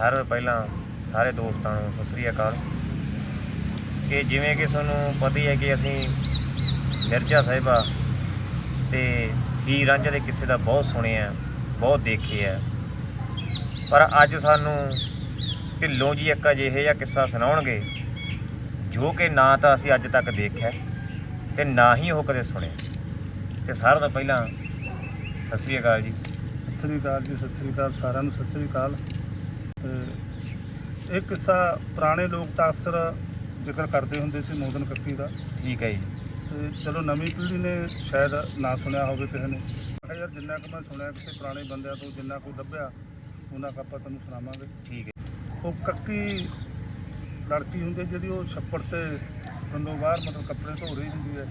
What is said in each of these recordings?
ਸਾਰਿਆਂ ਪਹਿਲਾਂ ਸਾਰੇ ਦੋਸਤਾਂ ਨੂੰ ਸਤਿ ਸ੍ਰੀ ਅਕਾਲ। ਕਿ ਜਿਵੇਂ ਕਿ ਤੁਹਾਨੂੰ ਪਤਾ ਹੀ ਹੈ ਕਿ ਅਸੀਂ ਮਿਰਜ਼ਾ ਸਾਹਿਬਾ ਤੇ ਹੀਰ ਰਾਂਝਾ ਦੇ ਕਿੱਸੇ ਦਾ ਬਹੁਤ ਸੁਣਿਆ ਬਹੁਤ ਦੇਖੇ ਆ ਪਰ ਅੱਜ ਸਾਨੂੰ ਢਿੱਲੋਂ ਜੀ ਇੱਕ ਅਜਿਹੇ ਜਿਹਾ ਕਿੱਸਾ ਸੁਣਾਉਣਗੇ, ਜੋ ਕਿ ਨਾ ਤਾਂ ਅਸੀਂ ਅੱਜ ਤੱਕ ਦੇਖਿਆ ਤੇ ਨਾ ਹੀ ਉਹ ਕਦੇ ਸੁਣਿਆ ਤੇ ਸਾਰਿਆਂ ਤੋਂ ਪਹਿਲਾਂ ਸਤਿ ਸ੍ਰੀ ਅਕਾਲ ਜੀ। ਸਤਿ ਸ੍ਰੀ ਅਕਾਲ ਜੀ, ਸਤਿ ਸ੍ਰੀ ਅਕਾਲ, ਸਾਰਿਆਂ ਨੂੰ ਸਤਿ ਸ੍ਰੀ ਅਕਾਲ। ਤੇ ਇਹ ਕਿੱਸਾ ਪੁਰਾਣੇ ਲੋਕ ਤਾਂ ਅਕਸਰ ਜ਼ਿਕਰ ਕਰਦੇ ਹੁੰਦੇ ਸੀ ਮੋਦਨ ਕੱਕੀ ਦਾ। ਠੀਕ ਹੈ ਜੀ। ਤੇ ਚਲੋ ਨਵੀਂ ਪੀੜ੍ਹੀ ਨੇ ਸ਼ਾਇਦ ਨਾ ਸੁਣਿਆ ਹੋਵੇ ਕਿਸੇ ਨੇ। ਮੈਂ ਯਾਰ ਜਿੰਨਾ ਕੁ ਮੈਂ ਸੁਣਿਆ ਕਿਸੇ ਪੁਰਾਣੇ ਬੰਦਿਆਂ ਤੋਂ ਜਿੰਨਾ ਕੁ ਲੱਭਿਆ ਉਹਨਾਂ ਕੁ ਆਪਾਂ ਤੁਹਾਨੂੰ ਸੁਣਾਵਾਂਗੇ। ਠੀਕ ਹੈ। ਉਹ ਕੱਕੀ ਲੜਕੀ ਹੁੰਦੀ ਹੈ ਜਿਹੜੀ ਉਹ ਛੱਪੜ ਤੇ ਬੰਦੋਂ ਬਾਹਰ ਮਤਲਬ ਕੱਪੜੇ ਧੋ ਰਹੀ ਹੁੰਦੀ ਹੈ।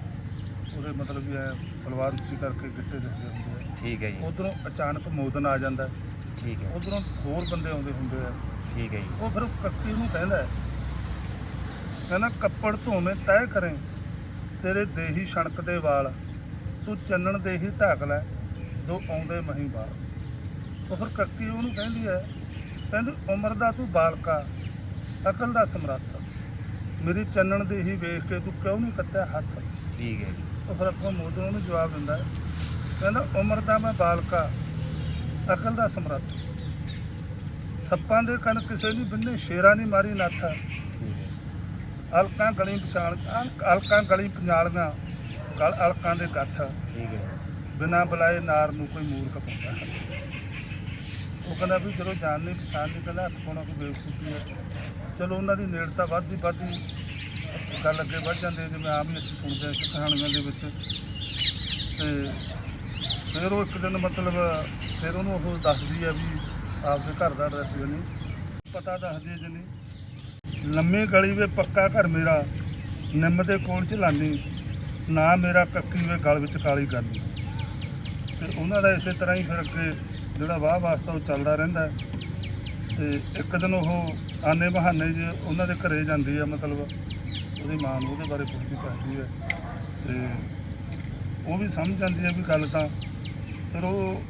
ਉਹਦੇ ਮਤਲਬ ਵੀ ਐ ਸਲਵਾਰ ਉੱਚੀ ਕਰਕੇ ਗਿੱਟੇ ਦਿਖਦੇ ਹੁੰਦੇ ਆ। ਠੀਕ ਹੈ ਜੀ। ਉਧਰੋਂ ਅਚਾਨਕ ਮੋਦਨ ਆ ਜਾਂਦਾ ਹੈ। ਠੀਕ ਹੈ। ਉਧਰੋਂ ਹੋਰ ਬੰਦੇ ਆਉਂਦੇ ਹੁੰਦੇ ਆ। ਠੀਕ ਹੈ ਜੀ। ਉਹ ਫਿਰ ਕੱਕੀ ਨੂੰ ਕਹਿੰਦਾ ਹੈ, ਕਹਿੰਦਾ ਕੱਪੜ ਧੋਵੇਂ ਤੈਅ ਕਰੇ। ਤੇਰੇ ਦੇਹੀ ਛਣਕ ਦੇ ਵਾਲ ਤੂੰ ਚੰਨਣ ਦੇਹੀ ਢੱਕ ਲੈ ਦੋ ਆਉਂਦੇ ਮਹੀਂ ਵਾਲ। ਉਹ ਫਿਰ ਕੱਕੀ ਉਹਨੂੰ ਕਹਿੰਦੀ ਹੈ ਕਹਿੰਦੀ ਉਮਰ ਦਾ ਤੂੰ ਬਾਲਕਾ ਅਕਲ ਦਾ ਸਮਰੱਥ। ਮੇਰੀ ਚੰਨਣ ਦੇਹੀ ਵੇਖ ਕੇ ਤੂੰ ਕਿਉਂ ਨਹੀਂ ਕੱਟਿਆ ਹੱਥ? ਠੀਕ ਹੈ ਜੀ। ਉਹ ਫਿਰ ਅੱਗੋਂ ਮੋਦਨ ਉਹਨੂੰ ਜਵਾਬ ਦਿੰਦਾ ਹੈ, ਕਹਿੰਦਾ ਉਮਰ ਦਾ ਮੈਂ ਬਾਲਕਾ ਅਕਲ ਦਾ ਸਮਰੱਥ। ਸੱਪਾਂ ਦੇ ਕਣ ਕਿਸੇ ਨਹੀਂ ਬਿੰਨੇ ਸ਼ੇਰਾਂ ਨਹੀਂ ਮਾਰੀ ਨੱਥ। ਅਲਕਾਂ ਗਲੀ ਪਛਾਣ ਅਲ- ਅਲਕਾਂ ਗਲੀ ਪੰਜਾਲੀਆਂ ਗਲ ਅਲਕਾਂ ਦੇ ਗੱਠ ਠੀਕ ਹੈ। ਬਿਨਾਂ ਬੁਲਾਏ ਨਾਰ ਨੂੰ ਕੋਈ ਮੂਰਖ ਪਾਉਂਦਾ ਉਹ ਕਹਿੰਦਾ ਵੀ ਚਲੋ ਜਾਣ ਨਹੀਂ ਪਛਾਣ ਨਹੀਂ ਕਹਿੰਦਾ ਹੱਥ ਪਾਉਣਾ ਕੋਈ ਬੇਵਕੂਫੀ ਹੈ। ਚਲੋ ਉਹਨਾਂ ਦੀ ਨੇੜਤਾ ਵੱਧਦੀ ਵੱਧਦੀ ਗੱਲ ਅੱਗੇ ਵੱਧ ਜਾਂਦੀ ਜਿਵੇਂ ਆਮ ਹੀ ਅਸੀਂ ਸੁਣਦੇ ਹਾਂ ਕਹਾਣੀਆਂ ਦੇ ਵਿੱਚ। ਤੇ ਫਿਰ ਉਹ ਇੱਕ ਦਿਨ ਮਤਲਬ ਫਿਰ ਉਹਨੂੰ ਉਹ ਦੱਸਦੀ ਹੈ ਵੀ ਆਪਦੇ ਘਰ ਦਾ ਐਡਰੈਸ ਜਣੀ ਪਤਾ ਦੱਸਦੀ ਹੈ ਜਣੀ ਲੰਮੀ ਗਲੀ ਵੇ ਪੱਕਾ ਘਰ ਮੇਰਾ, ਨਿੰਮ ਦੇ ਕੋਲ ਚਲਾਨੀ, ਨਾ ਮੇਰਾ ਕੱਕੀ ਵੇ ਗਲ ਵਿੱਚ ਕਾਲੀ ਕਰਨੀ। ਤੇ ਉਹਨਾਂ ਦਾ ਇਸੇ ਤਰ੍ਹਾਂ ਹੀ ਫਿਰ ਅੱਗੇ ਜਿਹੜਾ ਵਾਹ ਵਾਸਤਾ ਉਹ ਚੱਲਦਾ ਰਹਿੰਦਾ। ਹੈ। ਤੇ ਇੱਕ ਦਿਨ ਉਹ ਆਨੇ ਬਹਾਨੇ ਜੇ ਉਹਨਾਂ ਦੇ ਘਰੇ ਜਾਂਦੀ ਆ, ਮਤਲਬ ਉਹਦੀ ਮਾਂ ਨੂੰ ਉਹਦੇ ਬਾਰੇ ਪੁੱਛਦੀ ਕਰਦੀ ਹੈ ਤੇ ਉਹ ਵੀ ਸਮਝ ਜਾਂਦੀ ਹੈ ਵੀ ਗੱਲ ਤਾਂ ਫਿਰ ਉਹ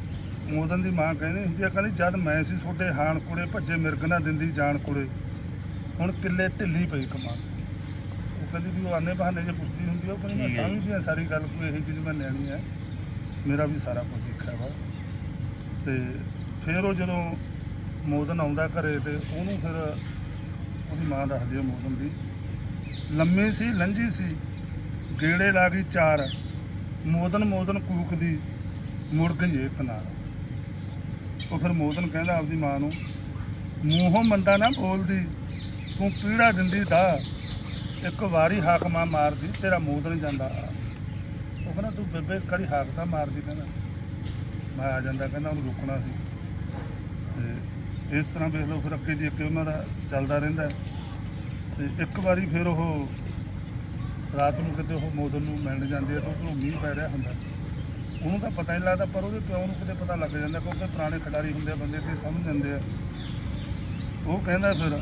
ਮੋਦਨ ਦੀ ਮਾਂ ਕਹਿੰਦੀ ਹੁੰਦੀ ਆ ਕਹਿੰਦੀ ਜਦ ਮੈਂ ਸੀ ਤੁਹਾਡੇ ਹਾਣ ਕੋਲੇ ਭੱਜੇ ਮਿਰਗ ਨਾ ਦਿੰਦੀ ਜਾਣ ਕੋਲੇ। ਹੁਣ ਕਿੱਲੇ ਢਿੱਲੀ ਪਈ ਕਮਾਨ ਉਹ ਕਹਿੰਦੀ ਵੀ ਉਹ ਆਨੇ ਬਹਾਨੇ ਜੇ ਪੁੱਛਦੀ ਹੁੰਦੀ ਆ, ਉਹ ਕਹਿੰਦੀ ਮੈਂ ਠੀਕ ਹੈ। ਜੀ। ਸਮਝਦੀ ਆ ਸਾਰੀ ਗੱਲ ਕੋਈ ਇਹੋ ਜਿਹੀ ਮੈਂ ਨਿਆਣੀ ਹੈ ਮੇਰਾ ਵੀ ਸਾਰਾ ਕੁਝ ਦੇਖਿਆ ਵਾ। ਤੇ ਫਿਰ ਉਹ ਜਦੋਂ ਮੋਦਨ ਆਉਂਦਾ ਘਰੇ ਤੇ ਉਹਨੂੰ ਫਿਰ ਉਹਦੀ ਮਾਂ ਦੱਸਦੀ ਆ ਮੋਦਨ ਦੀ ਲੰਮੀ ਸੀ ਲੰਜੀ ਸੀ ਗੇੜੇ ਲਾ ਗਈ ਚਾਰ। ਮੋਦਨ ਮੋਦਨ ਕੂਕਦੀ। ਮੁੜ ਗਈ ਇੱਕ ਨਾਲ ਉਹ ਫਿਰ ਮੋਦਨ ਕਹਿੰਦਾ ਆਪਦੀ ਮਾਂ ਨੂੰ, ਮੂੰਹੋਂ ਮੰਦਾ ਨਾ ਬੋਲਦੀ, ਤੂੰ ਪੀੜਾ ਦਿੰਦੀ ਦਾ ਇੱਕ ਵਾਰੀ ਹਾਕ ਮਾਂ ਮਾਰਦੀ, ਤੇਰਾ ਮੋਦਨ ਜਾਂਦਾ। ਉਹ ਕਹਿੰਦਾ, ਤੂੰ ਬੇਬੇ ਕਰੀ ਹਾਕ ਤਾਂ ਮਾਰਦੀ ਕਹਿੰਦਾ। ਮੈਂ ਆ ਜਾਂਦਾ ਕਹਿੰਦਾ, ਉਹਨੂੰ ਰੁਕਣਾ ਸੀ। ਤੇ ਇਸ ਤਰ੍ਹਾਂ ਵੇਖ ਲਓ ਫਿਰ ਅੱਗੇ ਦੀ ਅੱਗੇ ਉਹਨਾਂ ਦਾ ਚੱਲਦਾ ਰਹਿੰਦਾ। ਹੈ। ਤੇ ਇੱਕ ਵਾਰੀ ਫਿਰ ਉਹ ਰਾਤ ਨੂੰ ਕਿਤੇ ਉਹ ਮੋਦਨ ਨੂੰ ਮਿਲਣ ਜਾਂਦੇ ਆ, ਤਾਂ ਉਹਨੂੰ ਮੀਂਹ ਪੈ ਰਿਹਾ ਹੁੰਦਾ। ਉਹਨੂੰ ਤਾਂ ਪਤਾ ਨਹੀਂ ਲੱਗਦਾ ਪਰ ਉਹਦੇ ਪਿਓ ਨੂੰ ਕਿਤੇ ਪਤਾ ਲੱਗ ਜਾਂਦਾ ਕਿਉਂਕਿ ਪੁਰਾਣੇ ਖਿਡਾਰੀ ਹੁੰਦੇ ਆ ਬੰਦੇ ਤੇ ਸਮਝ ਜਾਂਦੇ ਆ। ਉਹ ਕਹਿੰਦਾ ਫਿਰ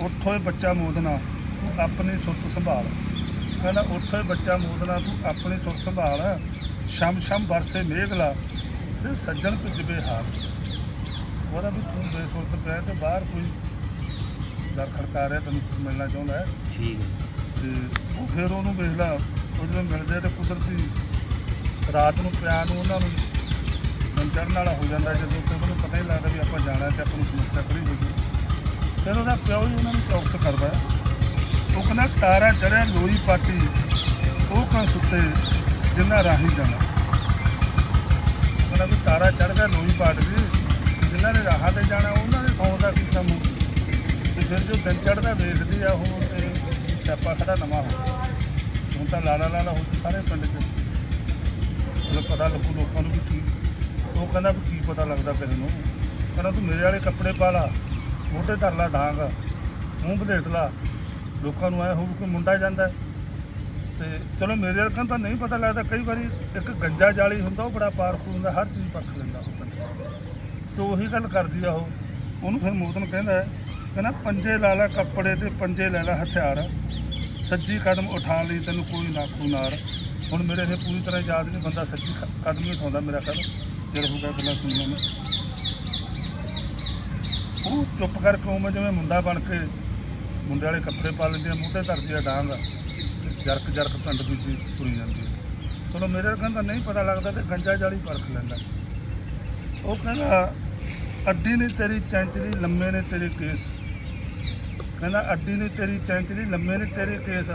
ਉੱਠੋ ਏ ਬੱਚਾ ਮੋਦਨਾ ਤੂੰ ਆਪਣੀ ਸੁਰਤ ਸੰਭਾਲ। ਕਹਿੰਦਾ ਉੱਠੋ ਏ ਬੱਚਾ ਮੋਦਨਾ ਤੂੰ ਆਪਣੀ ਸੁਰਤ ਸੰਭਾਲ। ਸ਼ਮ ਸ਼ਮ ਵਰਸੇ ਮੇਘਲਾ ਤੇ ਸੱਜਣ ਭਿੱਜਵੇ ਹਾਰ। ਉਹਦਾ ਵੀ ਤੂੰ ਬੇਸੁਰਤ ਪਿਆ ਤੇ ਬਾਹਰ ਕੋਈ ਦਰ ਖੜਕਾ ਰਿਹਾ ਤੈਨੂੰ ਮਿਲਣਾ ਚਾਹੁੰਦਾ ਹੈ? ਠੀਕ ਹੈ। ਤੇ ਉਹ ਫਿਰ ਉਹਨੂੰ ਵੇਖ ਲਾ ਉਹ ਜਦੋਂ ਮਿਲਦੇ ਤੇ ਕੁਦਰਤੀ ਰਾਤ ਨੂੰ ਪਿਆ ਨੂੰ ਉਹਨਾਂ ਨੂੰ ਦਿਨ ਚੜ੍ਹਨ ਵਾਲਾ ਹੋ ਜਾਂਦਾ ਜਦੋਂ ਕਿ ਨੂੰ ਪਤਾ ਹੀ ਲੱਗਦਾ ਵੀ ਆਪਾਂ ਜਾਣਾ ਤੇ ਆਪਾਂ ਨੂੰ ਸਮੱਸਿਆ ਖੜੀ ਹੋ ਗਈ। ਫਿਰ ਉਹਦਾ ਪਿਓ ਹੀ ਉਹਨਾਂ ਨੂੰ ਚੌਕਸ ਕਰਦਾ। ਉਹ ਕਹਿੰਦਾ ਤਾਰਾ ਚੜਿਆ ਲੋਈ ਪਾਟੀ ਉਹ ਕਾਂ ਸੁੱਤੇ, ਜਿੰਨਾ ਰਾਹੀ ਜਾਣਾ। ਕਹਿੰਦਾ ਵੀ ਤਾਰਾ ਚੜ ਗਿਆ ਲੋਈ ਪਾਟ ਦੀ ਜਿਨ੍ਹਾਂ ਨੇ ਰਾਹਾਂ ਤੇ ਜਾਣਾ, ਉਹਨਾਂ ਦੇ ਸੌਂ ਦਾ ਕੀ ਕੰਮ? ਤੇ ਫਿਰ ਜੋ ਦਿਨ ਚੜ੍ਹਦਾ, ਵੇਖਦੀ ਆ, ਉਹ ਤੇ ਸਿਆਪਾ ਖੜਾ ਨਵਾਂ ਹੋ ਹੁਣ ਤਾਂ ਲਾਲਾ ਲਾਲਾ ਹੋ ਗਈ ਸਾਰੇ ਪਿੰਡ 'ਚ। ਉਹ ਪਤਾ ਲੱਗੂ ਲੋਕਾਂ ਨੂੰ ਵੀ ਕੀ ਉਹ ਕਹਿੰਦਾ ਵੀ ਕੀ ਪਤਾ ਲੱਗਦਾ ਕਿਸੇ ਨੂੰ। ਕਹਿੰਦਾ ਤੂੰ ਮੇਰੇ ਵਾਲੇ ਕੱਪੜੇ ਪਾ ਲਾ, ਮੋਢੇ ਧਰ ਲਾ ਡਾਂਗ, ਮੂੰਹ ਬਲੇਟ ਲਾ। ਲੋਕਾਂ ਨੂੰ ਐ ਹੋਊ ਕਿ ਮੁੰਡਾ ਜਾਂਦਾ ਹੈ। ਤੇ ਚਲੋ ਮੇਰੇ ਵਰਗਾ ਤਾਂ ਨਹੀਂ ਪਤਾ ਲੱਗਦਾ, ਕਈ ਵਾਰੀ ਇੱਕ ਗੰਜਾ ਜਾਲੀ ਹੁੰਦਾ, ਉਹ ਬੜਾ ਪਾਵਰਫੁਲ ਹੁੰਦਾ, ਹਰ ਚੀਜ਼ ਪਰਖ ਲੈਂਦਾ ਉਹ ਬੰਦਾ। ਤੇ ਉਹੀ ਗੱਲ ਕਰਦੀ ਆ ਉਹ। ਉਹਨੂੰ ਫਿਰ ਮੋਦਨ ਕਹਿੰਦਾ ਕਹਿੰਦਾ ਪੰਜੇ ਲਾ ਲੈ ਕੱਪੜੇ ਤੇ ਪੰਜੇ ਲੈ ਲੈ ਹਥਿਆਰ। ਸੱਜੀ ਕਦਮ ਉਠਾਉਣ ਲਈ, ਤੈਨੂੰ ਕੋਈ ਨਾਖੂ ਨਾਰ ਹੁਣ ਮੇਰੇ ਇਹ ਪੂਰੀ ਤਰ੍ਹਾਂ ਯਾਦ ਨਹੀਂ, ਬੰਦਾ ਸੱਜੀ ਕਦਮ ਹੀ ਉਠਾਉਂਦਾ ਮੇਰਾ ਖਿਆਲ। ਜੇ ਹੋ ਗੱਲਾਂ ਸੁਣੀਆਂ ਮੈਂ ਉਹ ਚੁੱਪ ਕਰਕੇ ਉਵੇਂ ਜਿਵੇਂ ਮੁੰਡਾ ਬਣ ਕੇ ਮੁੰਡੇ ਵਾਲੇ ਕੱਪੜੇ ਪਾ ਲੈਂਦੀ ਆ, ਮੂੰਹ ਧਰਦੀ ਆ ਡਾਂਗ। ਜਰਕ ਜਰਕ ਪਿੰਡ ਵਿੱਚ ਤੁਰੀ ਜਾਂਦੀ ਹੈ ਚਲੋ ਮੇਰੇ ਕਹਿੰਦਾ ਨਹੀਂ ਪਤਾ ਲੱਗਦਾ ਤੇ ਗੰਜਾ ਜਾਲੀ ਪਰਖ ਲੈਂਦਾ। ਉਹ ਕਹਿੰਦਾ, ਅੱਡੀ ਨੇ ਤੇਰੀ, ਚੈਂਚਲੀ ਲੰਮੇ ਨੇ ਤੇਰੇ ਕੇਸ। ਕਹਿੰਦਾ, ਅੱਡੀ ਨਹੀਂ ਤੇਰੀ ਚੈਂਚਲੀ ਲੰਮੇ ਨਹੀਂ ਤੇਰੇ ਕੇਸ।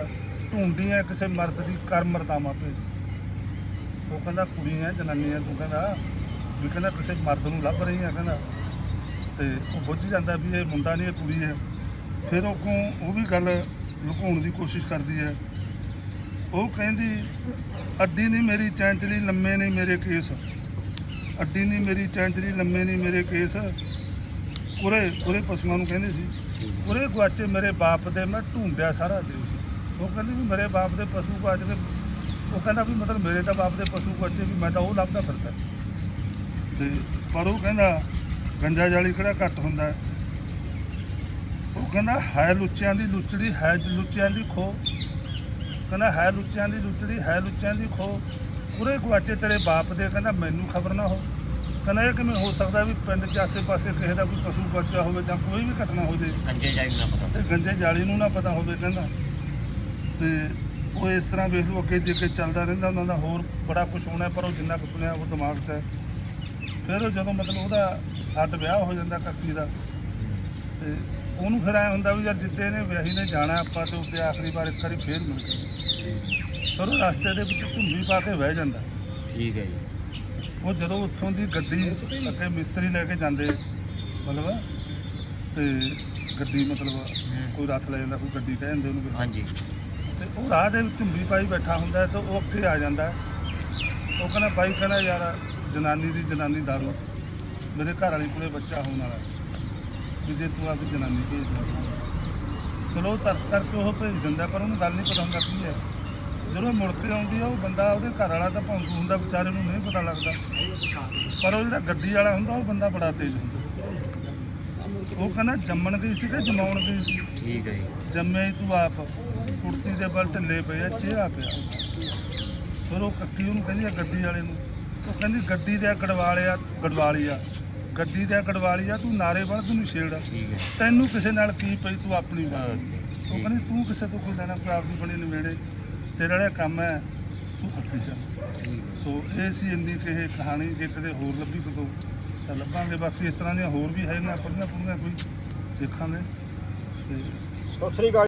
ਢੂੰਡੀ ਐ ਕਿਸੇ ਮਰਦ ਦੀ ਕਰ ਮਰਦਾਵਾ ਪੇਸ ਉਹ ਕਹਿੰਦਾ, ਕੁੜੀਆਂ, ਜਨਾਨੀਆਂ, ਤੂੰ ਕਹਿੰਦਾ, ਵੀ ਕਹਿੰਦਾ, ਕਿਸੇ ਮਰਦ ਨੂੰ ਲੱਭ ਰਹੀ ਐ ਕਹਿੰਦਾ। ਤੇ ਉਹ ਬੁੱਝ ਜਾਂਦਾ ਵੀ ਇਹ ਮੁੰਡਾ ਨਹੀਂ ਇਹ ਕੁੜੀ ਹੈ। ਫਿਰ ਉਹ ਕੋ ਉਹ ਵੀ ਗੱਲ ਲੁਕਾਉਣ ਦੀ ਕੋਸ਼ਿਸ਼ ਕਰਦੀ ਹੈ। ਉਹ ਕਹਿੰਦੀ, ਅੱਡੀ ਨਹੀਂ ਮੇਰੀ ਚੈਂਚਲੀ ਲੰਮੇ ਨਹੀਂ ਮੇਰੇ ਕੇਸ। ਅੱਡੀ ਨਹੀਂ ਮੇਰੀ ਚੈਂਚਲੀ ਲੰਮੇ ਨਹੀਂ ਮੇਰੇ ਕੇਸ। ਉਰੇ ਉਰੇ ਪਸ਼ੂਆਂ ਨੂੰ ਕਹਿੰਦੇ ਸੀ, ਉਰੇ ਗੁਆਚੇ ਮੇਰੇ ਬਾਪ ਦੇ, ਮੈਂ ਢੂੰਡਿਆ ਸਾਰਾ ਦੇਸ਼। ਉਹ ਕਹਿੰਦੀ ਵੀ ਮੇਰੇ ਬਾਪ ਦੇ ਪਸ਼ੂ ਗੁਆਚ ਕੇ ਉਹ ਕਹਿੰਦਾ ਵੀ ਮਤਲਬ ਮੇਰੇ ਤਾਂ ਬਾਪ ਦੇ ਪਸ਼ੂ ਗੁਆਚੇ ਵੀ ਮੈਂ ਤਾਂ ਉਹ ਲੱਭਦਾ ਫਿਰਦਾ। ਤੇ ਪਰ ਉਹ ਕਹਿੰਦਾ, ਗੰਜਾ ਜਾਲੀ ਕਿਹੜਾ ਘੱਟ ਹੁੰਦਾ? ਉਹ ਕਹਿੰਦਾ, ਹੈ ਲੁੱਚਿਆਂ ਦੀ ਲੁੱਚੜੀ, ਹੈ ਲੁੱਚਿਆਂ ਦੀ ਖੋ ਕਹਿੰਦਾ, ਹੈ ਲੁੱਚਿਆਂ ਦੀ ਲੁੱਚੜੀ, ਹੈ ਲੁੱਚਿਆਂ ਦੀ ਖੋ ਪੂਰੇ ਗੁਆਚੇ ਤੇਰੇ ਬਾਪ ਦੇ, ਕਹਿੰਦਾ, ਮੈਨੂੰ ਖਬਰ ਨਾ ਹੋ। ਕਹਿੰਦਾ ਇਹ ਕਿਵੇਂ ਹੋ ਸਕਦਾ ਵੀ ਪਿੰਡ 'ਚ ਆਸੇ-ਪਾਸੇ ਕਿਸੇ ਦਾ ਕੋਈ ਪਸ਼ੂ ਗੁਆਚਿਆ ਹੋਵੇ ਜਾਂ ਕੋਈ ਵੀ ਘਟਨਾ ਹੋ ਜੇ। ਕੰਜੇ ਜਾਈ ਨਾ ਪਤਾ। ਤੇ ਗੰਜੇ ਜਾਲੀ ਨੂੰ ਨਾ ਪਤਾ ਹੋਵੇ ਕਹਿੰਦਾ। ਤੇ ਉਹ ਇਸ ਤਰ੍ਹਾਂ ਵੇਖ ਲਓ ਅੱਗੇ ਜੇ ਅੱਗੇ ਚੱਲਦਾ ਰਹਿੰਦਾ ਉਹਨਾਂ ਦਾ ਹੋਰ ਬੜਾ ਕੁਝ ਹੋਣਾ ਪਰ ਉਹ ਜਿੰਨਾ ਕੁ ਸੁਣਿਆ ਉਹ ਦਿਮਾਗ 'ਚ ਹੈ। ਫਿਰ ਉਹ ਜਦੋਂ ਮਤਲਬ ਉਹਦਾ ਹੱਡ ਵਿਆਹ ਹੋ ਜਾਂਦਾ ਕੱਕੀ ਦਾ ਤੇ ਉਹਨੂੰ ਫਿਰ ਐ ਹੁੰਦਾ ਵੀ ਯਾਰ ਜਿੱਤੇ ਨੇ ਵਿਆਹੀ ਨੇ ਜਾਣਾ ਆਪਾਂ ਤੇ ਉੱਤੇ ਆਖਰੀ ਵਾਰ ਇੱਕ ਵਾਰੀ ਫੇਰ ਮਿਲ ਗਏ। ਪਰ ਉਹ ਰਸਤੇ ਦੇ ਵਿੱਚ ਝੁੰਮੀ ਪਾ ਕੇ ਬਹਿ ਜਾਂਦਾ। ਠੀਕ ਹੈ ਜੀ। ਉਹ ਜਦੋਂ ਉੱਥੋਂ ਦੀ ਗੱਡੀ ਅੱਗੇ ਮਿਸਤਰੀ ਲੈ ਕੇ ਜਾਂਦੇ ਮਤਲਬ ਤੇ ਗੱਡੀ ਮਤਲਬ ਕੋਈ ਰੱਥ ਲੈ ਜਾਂਦਾ ਕੋਈ ਗੱਡੀ ਕਹਿ ਜਾਂਦੇ ਉਹਨੂੰ ਹਾਂਜੀ। ਤੇ ਉਹ ਰਾਹ ਦੇ ਵਿੱਚ ਝੁੰਬੀ ਪਾਈ ਬੈਠਾ ਹੁੰਦਾ ਤੇ ਉਹ ਅੱਗੇ ਆ ਜਾਂਦਾ। ਉਹ ਕਹਿੰਦਾ ਬਾਈ ਕਹਿੰਦਾ ਯਾਰ ਜਨਾਨੀ ਦੀ ਜਨਾਨੀ ਦਾਰੂ ਮੇਰੇ ਘਰ ਵਾਲੀ ਕੋਲੇ ਬੱਚਾ ਹੋਣ ਵਾਲਾ। ਵੀ ਜੇ ਤੂੰ ਆਪਣੀ ਜਨਾਨੀ ਭੇਜ ਦੇ ਚਲੋ ਤਰਸ ਕਰਕੇ ਉਹ ਭੇਜ ਦਿੰਦਾ ਪਰ ਉਹਨੂੰ ਗੱਲ ਨਹੀਂ ਪਤਾ ਹੁੰਦਾ ਕੀ ਹੈ। ਜਦੋਂ ਮੁੜ ਕੇ ਆਉਂਦੀ ਆ ਉਹ ਬੰਦਾ ਉਹਦੇ ਘਰ ਵਾਲਾ ਤਾਂ ਭੌਂਕੂ ਹੁੰਦਾ ਵਿਚਾਰੇ ਨੂੰ ਨਹੀਂ ਪਤਾ ਲੱਗਦਾ। ਪਰ ਉਹ ਜਿਹੜਾ ਗੱਡੀ ਵਾਲਾ ਹੁੰਦਾ ਉਹ ਬੰਦਾ ਬੜਾ ਤੇਜ਼ ਹੁੰਦਾ। ਉਹ ਕਹਿੰਦਾ ਜੰਮਣ ਗਈ ਸੀ ਕਿ ਜਮਾਉਣ ਗਈ ਸੀ? ਠੀਕ ਹੈ ਜੀ। ਜੰਮੇ ਹੀ ਤੂੰ ਆਪ। ਕੁਰਸੀ ਦੇ ਬਲ ਢਿੱਲੇ ਪਏ ਆ ਚਿਹਰਾ ਪਿਆ। ਫਿਰ ਉਹ ਕੱਕੀ ਉਹਨੂੰ ਕਹਿੰਦੀ ਆ ਗੱਡੀ ਵਾਲੇ ਨੂੰ ਉਹ ਕਹਿੰਦੀ ਗੱਡੀ ਦੇ ਗੜਵਾਲਿਆ ਗੜਵਾਲੀਆ ਗੱਡੀ ਦੇ ਗੜਵਾਲੀਆ ਤੂੰ ਨਾਰੇ ਵੱਲ ਤੂੰ ਛੇੜ ਤੈਨੂੰ ਕਿਸੇ ਨਾਲ ਕੀ ਪਈ ਤੂੰ ਆਪਣੀ ਗੱਲ। ਉਹ। ਕਹਿੰਦੀ ਤੂੰ ਕਿਸੇ ਤੋਂ ਕੋਈ ਲੈਣਾ ਆਪਦੀ ਬਣੀ ਨਵੇੜੇ। ਤੇਰਾ ਜਿਹੜਾ ਕੰਮ ਹੈ, ਤੂੰ ਅੱਗੇ ਚੱਲ ਸੋ ਇਹ ਸੀ ਇੰਨੀ ਕਿ ਇਹ ਕਹਾਣੀ, ਜੇ ਕਦੇ ਹੋਰ ਲੱਭੀ ਕਦੋਂ ਤਾਂ ਲੱਭਾਂਗੇ। ਬਾਕੀ ਇਸ ਤਰ੍ਹਾਂ ਦੀਆਂ ਹੋਰ ਵੀ ਹੈਗੀਆਂ ਪੜੀਆਂ ਪੜੀਆਂ ਕੋਈ ਦੇਖਾਂਗੇ। ਤੇ ਸਤਿ ਸ੍ਰੀ ਅਕਾਲ।